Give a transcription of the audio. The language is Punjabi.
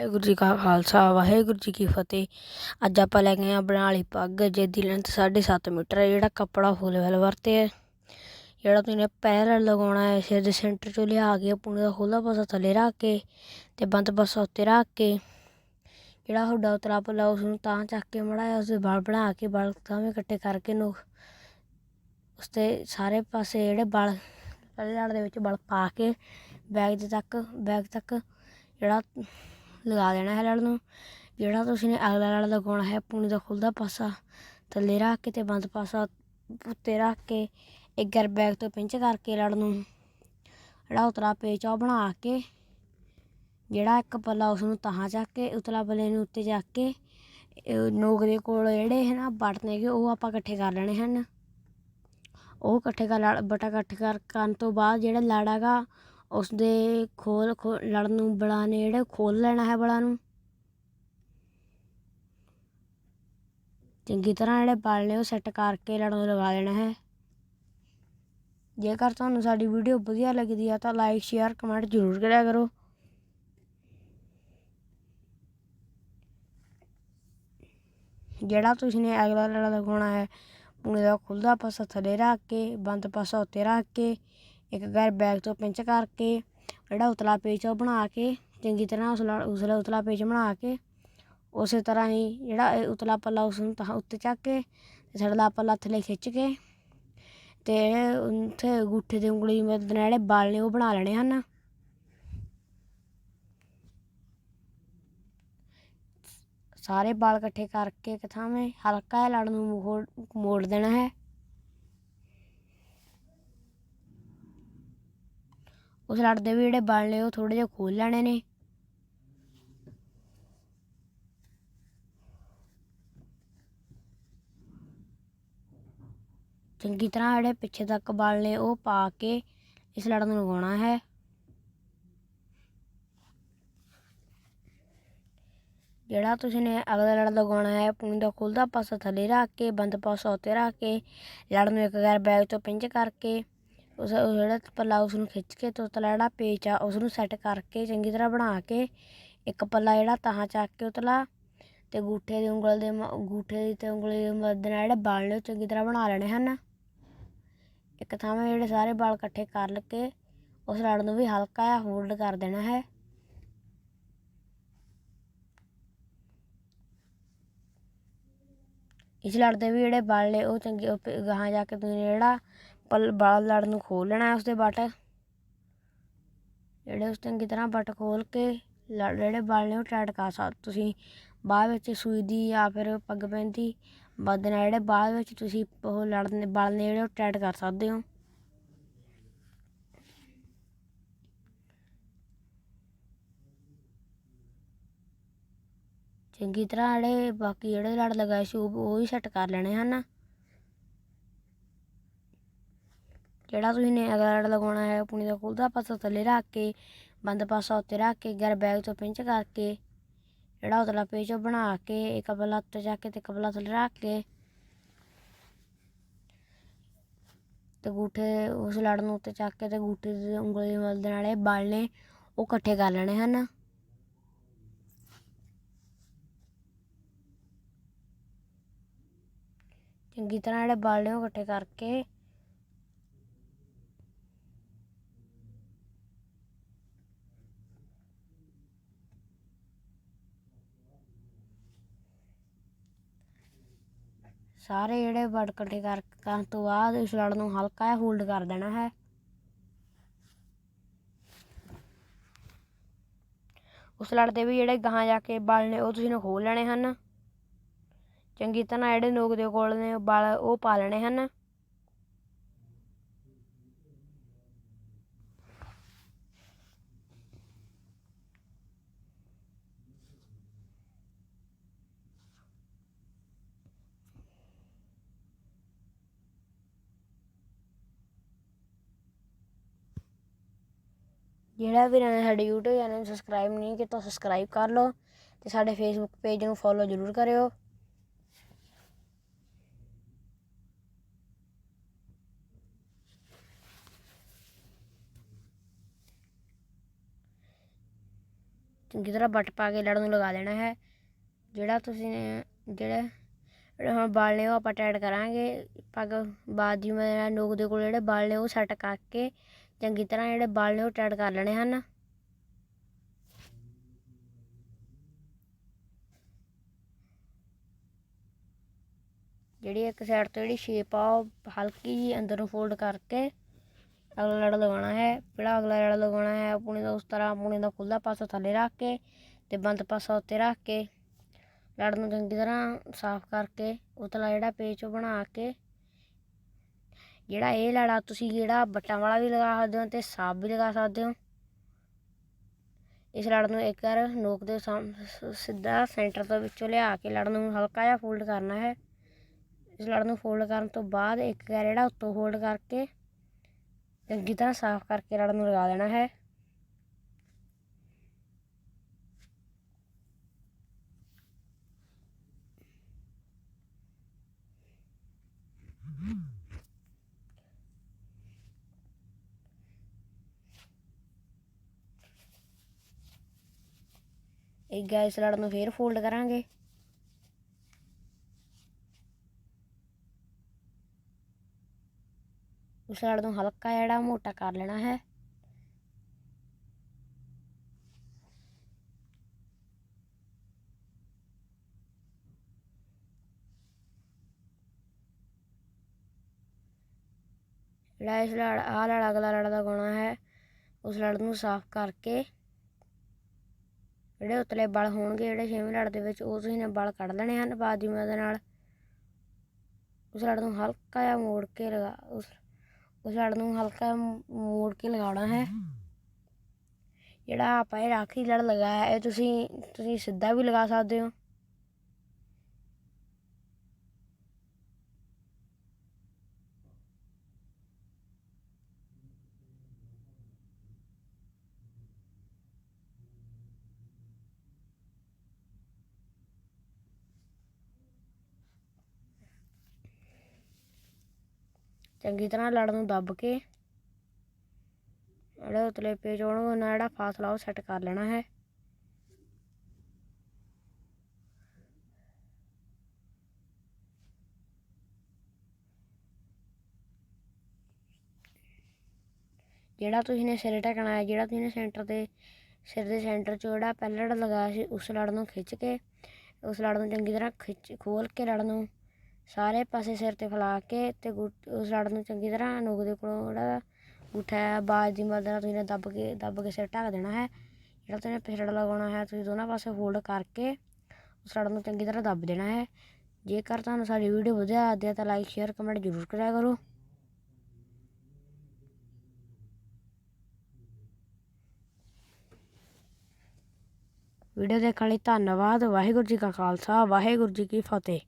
ਵਾਹਿਗੁਰੂ ਜੀ ਕਾ ਖਾਲਸਾ, ਵਾਹਿਗੁਰੂ ਜੀ ਕੀ ਫਤਿਹ। ਅੱਜ ਆਪਾਂ ਲੈ ਗਏ ਆਏ ਆ ਬਣਾ ਵਾਲੀ ਪੱਗ, ਜਿਹਦੀ ਲੈਂਥ 7.5 ਮੀਟਰ ਹੈ, ਜਿਹੜਾ ਕੱਪੜਾ ਫੁੱਲ ਵੈਲ ਵਰਤੇ ਹੈ। ਜਿਹੜਾ ਤੁਸੀਂ ਪੈਰ ਲਗਾਉਣਾ ਹੈ, ਸਿਰ ਦੇ ਸੈਂਟਰ ਚੋਂ ਲਿਆ ਕੇ, ਪੂਣੇ ਦਾ ਖੁੱਲਾ ਪਾਸਾ ਥੱਲੇ ਰੱਖ ਕੇ ਤੇ ਬੰਦ ਪਾਸਾ ਉੱਤੇ ਰੱਖ ਕੇ, ਜਿਹੜਾ ਤੁਹਾਡਾ ਉਤਰਾ ਪੱਲਾ ਉਸ ਨੂੰ ਤਾਂ ਚੱਕ ਕੇ ਮੜਾਇਆ ਉਸ ਦੇ ਵਾਲ ਬਣਾ ਕੇ ਵਾਲ ਤਾਵੇਂ ਇਕੱਠੇ ਕਰਕੇ ਨੂੰ ਉਸ ਤੇ ਸਾਰੇ ਪਾਸੇ ਜਿਹੜੇ ਵਾਲ ਪਹਿਲੇ ਲੜ ਦੇ ਵਿੱਚ ਵਾਲ ਪਾ ਕੇ, ਬੈਗ ਦੇ ਤੱਕ, ਬੈਗ ਤੱਕ, ਜਿਹੜਾ ਲਗਾ ਦੇਣਾ ਹੈ ਲੜ ਨੂੰ। ਜਿਹੜਾ ਤੁਸੀਂ ਨੇ ਅਗਲਾ ਲੜ ਲਗਾਉਣਾ ਹੈ, ਪੂਣੀ ਦਾ ਖੁੱਲਦਾ ਪਾਸਾ, ਥੱਲੇ ਰੱਖ ਕੇ ਤੇ ਬੰਦ ਪਾਸਾ ਉੱਤੇ ਰੱਖ ਕੇ, ਇੱਕ ਗਰ ਬੈਗ ਤੋਂ ਪਿੰਚ ਕਰਕੇ ਲੜ ਨੂੰ। ਜਿਹੜਾ ਉਤਲਾ ਪੇਚ ਆ ਬਣਾ ਕੇ, ਜਿਹੜਾ ਇੱਕ ਪੱਲਾ ਉਸ ਨੂੰ ਤਾਹਾਂ ਚੱਕ ਕੇ, ਉਤਲਾ ਪੱਲੇ ਨੂੰ ਉੱਤੇ ਚੱਕ ਕੇ ਨੋਗਰੇ ਕੋਲ ਜਿਹੜੇ ਹੈ ਨਾ ਬਟਨ ਹੈਗੇ ਉਹ ਆਪਾਂ ਇਕੱਠੇ ਕਰ ਲੈਣੇ ਹਨ। ਉਹ ਇਕੱਠੇ ਕਰ ਬਟਾ ਇਕੱਠੇ ਕਰ ਕਰਨ ਤੋਂ ਬਾਅਦ ਜਿਹੜਾ ਲੜ ਉਸਦੇ ਉਸ ਦੇ ਖੋਲ ਲੜ ਨੂੰ ਬੜਾ ਨੇ ਜਿਹੜਾ ਖੋਲ ਲੈਣਾ ਹੈ ਬੜਾ ਨੂੰ। ਚੰਗੀ ਤਰ੍ਹਾਂ ਜਿਹੜੇ ਬਲ ਨੇ ਉਹ ਸੈੱਟ ਕਰਕੇ ਲੜਨ ਨੂੰ ਲਗਾ ਦੇਣਾ ਹੈ। ਜੇਕਰ ਤੁਹਾਨੂੰ ਸਾਡੀ ਵੀਡੀਓ ਵਧੀਆ ਲੱਗਦੀ ਆ ਤਾਂ ਲਾਈਕ ਸ਼ੇਅਰ ਕਮੈਂਟ ਜ਼ਰੂਰ ਕਰਿਆ ਕਰੋ। ਜਿਹੜਾ ਤੁਸੀਂ ਨੇ ਅਗਲਾ ਲੜਾ ਲਗਾਉਣਾ ਹੈ ਪੂਣੇ ਦਾ ਖੁੱਲਦਾ ਪਾਸਾ ਥੱਲੇ ਰੱਖ ਕੇ, ਬੰਦ ਪਾਸਾ ਉੱਤੇ ਰੱਖ ਕੇ ਇੱਕ ਗੈਰ ਬੈਗ ਤੋਂ ਪਿੰਚ ਕਰਕੇ, ਜਿਹੜਾ ਉਤਲਾ ਪੇਚ ਉਹ ਬਣਾ ਕੇ, ਚੰਗੀ ਤਰ੍ਹਾਂ ਉਸ ਉਸਲਾ ਉਤਲਾ ਪੇਚ ਬਣਾ ਕੇ, ਉਸੇ ਤਰ੍ਹਾਂ ਹੀ ਜਿਹੜਾ ਉਤਲਾ ਪੱਲਾ ਉਸ ਨੂੰ ਤਾਂ ਉੱਤੇ ਚੱਕ ਕੇ ਤੇ ਥੜਲਾ ਪੱਲਾ ਥੱਲੇ ਖਿੱਚ ਕੇ ਤੇ ਉੱਥੇ ਗੁੱਠੇ ਦੀ ਉਂਗਲੀ ਮਦਦ ਨਾਲ ਜਿਹੜੇ ਬਾਲ ਨੇ ਉਹ ਬਣਾ ਲੈਣੇ ਹਨ। ਸਾਰੇ ਬਾਲ ਇਕੱਠੇ ਕਰਕੇ ਇੱਕ ਥਾਵੇਂ ਹਲਕਾ ਜਿਹਾ ਲੜ ਨੂੰ ਮੋੜ ਦੇਣਾ ਹੈ। ਉਸ ਲੜ ਦੇ ਵੀ ਜਿਹੜੇ ਬਲ ਨੇ ਉਹ ਥੋੜੇ ਜਿਹਾ ਖੋਲ ਲੈਣੇ ਨੇ। ਚੰਗੀ ਤਰ੍ਹਾਂ ਜਿਹੜੇ ਪਿੱਛੇ ਤੱਕ ਬਲ ਨੇ, ਉਹ ਪਾ ਕੇ ਇਸ ਲੜ ਨੂੰ ਲਗਾਉਣਾ ਹੈ। ਜਿਹੜਾ ਤੁਸੀਂ ਨੇ ਅਗਲਾ ਲੜ ਲਗਾਉਣਾ ਹੈ, ਪੂਣੀ ਦਾ ਖੁੱਲਦਾ ਪਾਸਾ ਥੱਲੇ ਰੱਖ ਕੇ, ਬੰਦ ਪਾਸਾ ਉੱਤੇ ਰੱਖ ਕੇ ਲੜ ਨੂੰ ਇੱਕ ਗੈਰ ਬੈਗ ਤੋਂ ਪਿੰਚ ਕਰਕੇ। ਉਸ ਜਿਹੜਾ ਪੱਲਾ ਉਸ ਨੂੰ ਖਿੱਚ ਕੇ ਤੋਂ ਉਤਲਾ ਜਿਹੜਾ ਪੇਚ ਆ ਉਸ ਨੂੰ ਸੈੱਟ ਕਰਕੇ ਚੰਗੀ ਤਰ੍ਹਾਂ ਬਣਾ ਕੇ ਇੱਕ ਪੱਲਾ ਜਿਹੜਾ ਤਾਹਾਂ ਚੱਕ ਕੇ ਉਤਲਾ ਤੇ ਗੂਠੇ ਦੀ ਉਂਗਲ ਦੇ ਗੂਠੇ ਦੀ ਤੇ ਉਂਗਲੀ ਦੀ ਮਦਦ ਨਾਲ ਜਿਹੜੇ ਬਾਲ ਨੇ ਚੰਗੀ ਤਰ੍ਹਾਂ ਬਣਾ ਲੈਣੇ ਹਨ। ਇੱਕ ਥਾਵੇਂ ਜਿਹੜੇ ਸਾਰੇ ਬਾਲ ਇਕੱਠੇ ਕਰ ਕੇ ਉਸ ਲੜ ਨੂੰ ਵੀ ਹਲਕਾ ਜਿਹਾ ਹੋਲਡ ਕਰ ਦੇਣਾ ਹੈ। ਇਸ ਲੜ ਦੇ ਵੀ ਜਿਹੜੇ ਬਲ ਨੇ ਉਹ ਚੰਗੇ ਗਾਹਾਂ ਜਾ ਕੇ ਤੁਸੀਂ ਜਿਹੜਾ ਪਲ ਬਲ ਲੜ ਨੂੰ ਖੋਲ ਲੈਣਾ ਉਸ ਦੇ ਬਟ। ਜਿਹੜੇ ਉਸ ਚੰਗੀ ਤਰ੍ਹਾਂ ਬਟ ਖੋਲ ਕੇ ਲੜ ਜਿਹੜੇ ਬਲ ਨੇ ਉਹ ਟਾਈਟ ਕਰ ਸਕਦੇ ਤੁਸੀਂ। ਬਾਅਦ ਵਿੱਚ ਸੂਈ ਦੀ ਜਾਂ ਫਿਰ ਪੱਗ ਪੈਂਦੀ। ਬੱਦ ਨਾਲ ਜਿਹੜੇ ਬਾਅਦ ਵਿੱਚ ਤੁਸੀਂ ਉਹ ਲੜਨੇ ਬਲ ਨੇ ਜਿਹੜੇ ਉਹ ਟਾਈਟ ਕਰ ਸਕਦੇ ਹੋ। ਚੰਗੀ ਤਰ੍ਹਾਂ ਜਿਹੜੇ ਬਾਕੀ ਜਿਹੜੇ ਲੜ ਲਗਾਏ ਸੀ ਉਹ ਹੀ ਸੈੱਟ ਕਰ ਲੈਣੇ ਹਨ। ਜਿਹੜਾ ਤੁਸੀਂ ਨੇ ਅਗਲਾ ਲੜ ਲਗਾਉਣਾ ਹੈ, ਪੁਣੀ ਦਾ ਖੁੱਲਦਾ ਪਾਸਾ ਥੱਲੇ ਰੱਖ ਕੇ, ਬੰਦ ਪਾਸਾ ਉੱਤੇ ਰੱਖ ਕੇ, ਗਰ ਬੈਗ ਤੋਂ ਪਿੰਚ ਕਰਕੇ, ਜਿਹੜਾ ਉਤਲਾ ਪੇਚ ਬਣਾ ਕੇ, ਇੱਕ ਪੱਲਾ ਉੱਤੇ ਚੱਕ ਕੇ ਤੇ ਇੱਕ ਥੱਲੇ ਰੱਖ ਕੇ ਤੇ ਗੂਠੇ ਉਸ ਲੜ ਨੂੰ ਉੱਤੇ ਚੱਕ ਕੇ ਤੇ ਗੂਠੇ ਦੀ ਉਂਗਲੀ ਮਲ ਦੇ ਨਾਲ ਇਹ ਬਲ ਉਹ ਇਕੱਠੇ ਕਰ ਲੈਣੇ ਹਨ। ਚੰਗੀ ਤਰ੍ਹਾਂ ਜਿਹੜੇ ਬਾਲਣੇ ਉਹ ਇਕੱਠੇ ਕਰਕੇ ਸਾਰੇ ਜਿਹੜੇ ਬੜ ਇਕੱਠੇ ਕਰ ਕਰਨ ਤੋਂ ਬਾਅਦ ਇਸ ਲੜ ਨੂੰ ਹਲਕਾ ਜਿਹਾ ਹੋਲਡ ਕਰ ਦੇਣਾ ਹੈ। ਉਸ ਲੜ ਦੇ ਵੀ ਜਿਹੜੇ ਗਾਹਾਂ ਜਾ ਕੇ ਬਲ ਨੇ, ਉਹ ਤੁਸੀਂ ਨੇ ਖੋਲ ਲੈਣੇ ਹਨ। ਚੰਗੀ ਤਰ੍ਹਾਂ ਜਿਹੜੇ ਨੋਕ ਦੇ ਕੋਲ ਨੇ ਬਲ ਉਹ ਪਾ ਲੈਣੇ ਹਨ। ਜਿਹੜਾ ਵੀ ਨੇ ਸਾਡੇ YouTube ਚੈਨਲ ਨੂੰ ਸਬਸਕ੍ਰਾਈਬ ਨਹੀਂ ਕੀਤਾ ਸਬਸਕ੍ਰਾਈਬ ਕਰ ਲਓ ਤੇ ਸਾਡੇ Facebook ਪੇਜ ਨੂੰ ਫੋਲੋ ਜ਼ਰੂਰ ਕਰਿਓ। ਚੰਗੀ ਤਰ੍ਹਾਂ ਬੱਟ ਪਾ ਕੇ ਲੜ ਨੂੰ ਲਗਾ ਦੇਣਾ ਹੈ। ਜਿਹੜਾ ਤੁਸੀਂ, ਜਿਹੜਾ ਹੁਣ ਬਾਲ ਨੇ ਉਹ ਆਪਾਂ ਟੈਡ ਕਰਾਂਗੇ। ਪੱਗ ਬਾਅਦ ਜੀ ਮੈਂ ਨੋਕ ਦੇ ਕੋਲ ਜਿਹੜੇ ਵਾਲ ਨੇ ਉਹ ਸੈੱਟ ਕਰਕੇ ਚੰਗੀ ਤਰ੍ਹਾਂ ਜਿਹੜੇ ਵਾਲ ਨੇ ਉਹ ਟੈਡ ਕਰ ਲੈਣੇ ਹਨ। ਜਿਹੜੀ ਇੱਕ ਸਾਈਡ ਤੋਂ ਜਿਹੜੀ ਸ਼ੇਪ ਆ, ਉਹ ਹਲਕੀ ਜੀ ਅੰਦਰ ਨੂੰ ਫੋਲਡ ਕਰਕੇ ਅਗਲਾ ਲੜ ਲਗਾਉਣਾ ਹੈ, ਜਿਹੜਾ ਅਗਲਾ ਲੜ ਲਗਾਉਣਾ ਹੈ ਪੂਣੀ ਦਾ ਉਸ ਤਰ੍ਹਾਂ ਪੂਣੀ ਦਾ ਖੁੱਲਾ ਪਾਸਾ ਥੱਲੇ ਰੱਖ ਕੇ ਤੇ ਬੰਦ ਪਾਸਾ ਉੱਤੇ ਰੱਖ ਕੇ ਲੜ ਨੂੰ ਚੰਗੀ ਤਰ੍ਹਾਂ ਸਾਫ਼ ਕਰਕੇ, ਉਤਲਾ ਜਿਹੜਾ ਪੇਚ ਉਹ ਬਣਾ ਕੇ ਜਿਹੜਾ ਇਹ ਲੜਾ ਤੁਸੀਂ ਜਿਹੜਾ ਬੱਟਾਂ ਵਾਲਾ ਵੀ ਲਗਾ ਸਕਦੇ ਹੋ ਤੇ ਸਾਫ਼ ਵੀ ਲਗਾ ਸਕਦੇ ਹੋ। ਇਸ ਲੜ ਨੂੰ ਇੱਕ ਵਾਰ ਨੋਕ ਦੇ ਸਿੱਧਾ ਸੈਂਟਰ ਤੋਂ ਵਿੱਚੋਂ ਲਿਆ ਕੇ ਲੜ ਨੂੰ ਹਲਕਾ ਜਿਹਾ ਫੋਲਡ ਕਰਨਾ ਹੈ। ਇਸ ਲੜ ਨੂੰ ਫੋਲਡ ਕਰਨ ਤੋਂ ਬਾਅਦ ਇੱਕ ਵਾਰ ਜਿਹੜਾ ਉੱਤੋਂ ਫੋਲਡ ਕਰਕੇ ਚੰਗੀ ਤਰ੍ਹਾਂ ਸਾਫ਼ ਕਰਕੇ ਲੜ ਨੂੰ ਲਗਾ ਦੇਣਾ ਹੈ। ਇਹ ਗੈਸ ਲੜ ਨੂੰ ਫੇਰ ਫੋਲਡ ਕਰਾਂਗੇ। ਉਸ ਲੜ ਨੂੰ ਹਲਕਾ ਜਿਹੜਾ ਮੋਟਾ ਕਰ ਲੈਣਾ ਹੈ। ਜਿਹੜਾ ਇਸ ਲੜ, ਆਹ ਲੜ ਅਗਲਾ ਲੜ ਦਾ ਲਗਾਉਣਾ ਹੈ, ਉਸ ਲੜ ਨੂੰ ਸਾਫ਼ ਕਰਕੇ ਜਿਹੜੇ ਉਤਲੇ ਬਲ ਹੋਣਗੇ, ਜਿਹੜੇ ਛੇਵੇਂ ਲੜ ਦੇ ਵਿੱਚ, ਉਹ ਤੁਸੀਂ ਨੇ ਬਲ ਕੱਢ ਲੈਣੇ ਹਨ ਬਾਜੂਆਂ ਦੇ ਨਾਲ। ਉਸ ਲੜ ਨੂੰ ਹਲਕਾ ਜਿਹਾ ਮੋੜ ਕੇ ਲਗਾ, ਉਸ ਉਸ ਲੜ ਨੂੰ ਹਲਕਾ ਮੋੜ ਕੇ ਲਗਾਉਣਾ ਹੈ। ਜਿਹੜਾ ਆਪਾਂ ਇਹ ਰਾਖੀ ਲੜ ਲਗਾਇਆ, ਇਹ ਤੁਸੀਂ ਤੁਸੀਂ ਸਿੱਧਾ ਵੀ ਲਗਾ ਸਕਦੇ ਹੋ। ਚੰਗੀ ਤਰ੍ਹਾਂ ਲੜ ਨੂੰ ਦੱਬ ਕੇ ਜਿਹੜੇ ਉਤਲੇ ਪੇਜ ਹੋਣਗੇ ਉਹਨਾਂ ਜਿਹੜਾ ਫਾਸਲਾ ਉਹ ਸੈੱਟ ਕਰ ਲੈਣਾ ਹੈ। ਜਿਹੜਾ ਤੁਸੀਂ ਨੇ ਸਿਰੇ ਢਕਣਾ ਹੈ, ਜਿਹੜਾ ਤੁਸੀਂ ਨੇ ਸੈਂਟਰ ਤੇ ਸਿਰ ਦੇ ਸੈਂਟਰ 'ਚ ਜਿਹੜਾ ਪਹਿਲਾ ਲਗਾਇਆ ਸੀ, ਉਸ ਲੜ ਨੂੰ ਖਿੱਚ ਕੇ, ਉਸ ਲੜ ਨੂੰ ਚੰਗੀ ਤਰ੍ਹਾਂ ਖਿੱਚ ਖੋਲ ਕੇ ਲੜ ਨੂੰ ਸਾਰੇ ਪਾਸੇ ਸਿਰ ਤੇ ਫੈਲਾ ਕੇ ਤੇ ਗੁ- ਉਸ ਰੜ ਨੂੰ ਚੰਗੀ ਤਰ੍ਹਾਂ ਨੋਕ ਦੇ ਕੋਲੋਂ ਜਿਹੜਾ ਅੰਗੂਠਾ ਹੈ, ਬਾਜ ਦੀ ਮਦਦ ਨਾਲ ਤੁਸੀਂ ਦੱਬ ਕੇ ਦੱਬ ਕੇ ਸਿਰ ਢੱਕ ਦੇਣਾ ਹੈ। ਜਿਹੜਾ ਤੁਸੀਂ ਨੇ ਪਿਛੜ ਲਗਾਉਣਾ ਹੈ, ਤੁਸੀਂ ਦੋਨਾਂ ਪਾਸੇ ਹੋਲਡ ਕਰਕੇ ਉਸ ਰੜ ਨੂੰ ਚੰਗੀ ਤਰ੍ਹਾਂ ਦੱਬ ਦੇਣਾ ਹੈ। ਜੇਕਰ ਤੁਹਾਨੂੰ ਸਾਡੀ ਵੀਡੀਓ ਵਧੀਆ ਲੱਗਦੀ ਹੈ ਤਾਂ ਲਾਈਕ ਸ਼ੇਅਰ ਕਮੈਂਟ ਜ਼ਰੂਰ ਕਰਿਆ ਕਰੋ। ਵੀਡੀਓ ਦੇਖਣ ਲਈ ਧੰਨਵਾਦ। ਵਾਹਿਗੁਰੂ ਜੀ ਕਾ ਖਾਲਸਾ, ਵਾਹਿਗੁਰੂ ਜੀ ਕੀ ਫਤਿਹ।